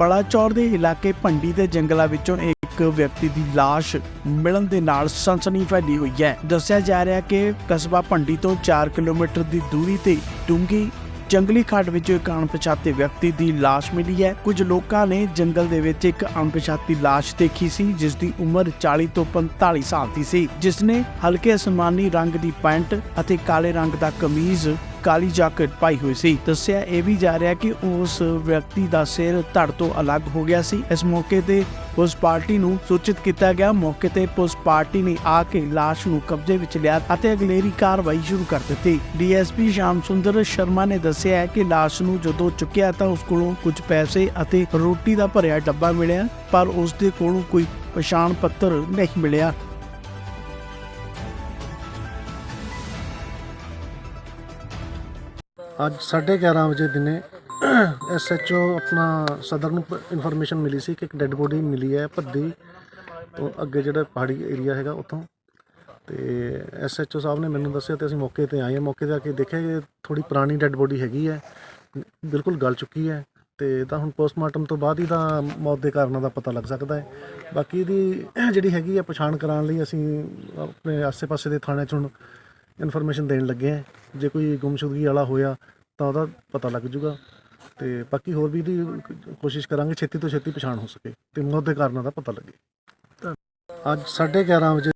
ਬਲਾਚੌਰ ਦੇ ਇਲਾਕੇ ਭੰਡੀ ਦੇ ਜੰਗਲਾਂ ਵਿੱਚੋਂ ਇੱਕ ਵਿਅਕਤੀ ਦੀ ਲਾਸ਼ ਮਿਲਣ ਦੇ ਨਾਲ ਸਨਸਨੀ ਫੈਲੀ ਹੋਈ ਹੈ। ਦੱਸਿਆ ਜਾ ਰਿਹਾ ਕਿ ਕਸਬਾ ਭੰਡੀ ਤੋਂ 4 ਕਿਲੋਮੀਟਰ ਦੀ ਦੂਰੀ ਤੇ ਡੂੰਗੀ ਜੰਗਲੀ ਖੱਡ ਵਿੱਚ ਇੱਕ ਅਣਪਛਾਤੇ ਵਿਅਕਤੀ ਦੀ ਲਾਸ਼ ਮਿਲੀ ਹੈ। ਕੁਝ ਲੋਕਾਂ ਨੇ ਜੰਗਲ ਦੇ ਵਿੱਚ ਇੱਕ ਅਣਪਛਾਤੀ ਲਾਸ਼ ਦੇਖੀ ਸੀ, ਜਿਸ ਦੀ ਉਮਰ 40 ਤੋਂ 45 ਸਾਲ ਦੀ ਸੀ, ਜਿਸ ਨੇ ਹਲਕੇ ਅਸਮਾਨੀ ਰੰਗ ਦੀ ਪੈਂਟ ਅਤੇ ਕਾਲੇ ਰੰਗ ਦਾ ਕਮੀਜ਼ ਕਾਲੀ ਜੈਕਟ ਪਾਈ ਹੋਈ ਸੀ। ਦੱਸਿਆ ਇਹ ਵੀ ਜਾ ਰਿਹਾ ਕਿ ਉਸ ਵਿਅਕਤੀ ਦਾ ਸਿਰ ਧੜ ਤੋਂ ਅਲੱਗ ਹੋ ਗਿਆ ਸੀ। ਇਸ ਮੌਕੇ ਤੇ ਪੁਲਿਸ ਪਾਰਟੀ ਨੂੰ ਸੂਚਿਤ ਕੀਤਾ ਗਿਆ। ਮੌਕੇ ਤੇ ਪੁਲਿਸ ਪਾਰਟੀ ਨੇ ਆ ਕੇ ਲਾਸ਼ ਨੂੰ ਕਬਜ਼ੇ ਵਿੱਚ ਲਿਆ ਅਤੇ ਅਗਲੇਰੀ ਕਾਰਵਾਈ ਸ਼ੁਰੂ ਕਰ ਦਿੱਤੀ। ਡੀਐਸਪੀ ਸ਼ਾਮ ਸੁੰਦਰ ਸ਼ਰਮਾ ਨੇ ਦੱਸਿਆ ਹੈ ਕਿ ਲਾਸ਼ ਨੂੰ ਜਦੋਂ ਚੁੱਕਿਆ ਤਾਂ ਉਸ ਕੋਲੋਂ ਕੁਝ ਪੈਸੇ ਅਤੇ ਰੋਟੀ ਦਾ ਭਰਿਆ ਡੱਬਾ ਮਿਲਿਆ, ਪਰ ਉਸ ਦੇ ਕੋਲੋਂ ਕੋਈ ਪਛਾਣ ਪੱਤਰ ਨਹੀਂ ਮਿਲਿਆ। ਅੱਜ 11:30 ਵਜੇ ਦਿਨੇ ਐਸਐਚਓ ਆਪਣਾ ਸਦਰ ਨੂੰ ਇਨਫੋਰਮੇਸ਼ਨ ਮਿਲੀ ਸੀ ਕਿ ਇੱਕ ਡੈੱਡ ਬੋਡੀ ਮਿਲੀ ਹੈ ਭੱਦੀ ਤੋਂ ਅੱਗੇ ਜਿਹੜਾ ਪਹਾੜੀ ਏਰੀਆ ਹੈਗਾ ਉੱਥੋਂ। ਤੇ ਐਸਐਚਓ ਸਾਹਿਬ ਨੇ ਮੈਨੂੰ ਦੱਸਿਆ ਤੇ ਅਸੀਂ ਮੌਕੇ ਤੇ ਆਏ ਹਾਂ। ਮੌਕੇ ਤੇ ਆ ਕੇ ਦੇਖਿਆ ਕਿ ਥੋੜੀ ਪੁਰਾਣੀ ਡੈੱਡ ਬੋਡੀ ਹੈਗੀ ਹੈ, ਬਿਲਕੁਲ ਗਲ ਚੁੱਕੀ ਹੈ ਤੇ ਤਾਂ ਹੁਣ ਪੋਸਟਮਾਰਟਮ ਤੋਂ ਬਾਅਦ ਹੀ ਤਾਂ ਮੌਤ ਦੇ ਕਾਰਨਾਂ ਦਾ ਪਤਾ ਲੱਗ ਸਕਦਾ ਹੈ। ਬਾਕੀ ਦੀ ਜਿਹੜੀ ਹੈਗੀ ਹੈ ਪਛਾਣ ਕਰਾਉਣ ਲਈ ਅਸੀਂ ਆਪਣੇ ਆਸ-ਪਾਸੇ ਦੇ ਥਾਣੇ 'ਚ ਹੁਣ ਇਨਫੋਰਮੇਸ਼ਨ ਦੇਣ ਲੱਗੇ ਹਾਂ ਜੇ ਕੋਈ ਗੁੰਮਸ਼ੁਦਗੀ ਵਾਲਾ ਹੋਇਆ ਤਾਂ ਉਹਦਾ ਪਤਾ ਲੱਗ ਜੂਗਾ। ਤੇ ਬਾਕੀ ਹੋਰ ਵੀ ਦੀ ਕੋਸ਼ਿਸ਼ ਕਰਾਂਗੇ ਛੇਤੀ ਤੋਂ ਛੇਤੀ ਪਛਾਣ ਹੋ ਸਕੇ ਤੇ ਮੌਤ ਦੇ ਕਾਰਨਾਂ ਦਾ ਪਤਾ ਲੱਗੇ। ਅੱਜ 11:30 ਵਜੇ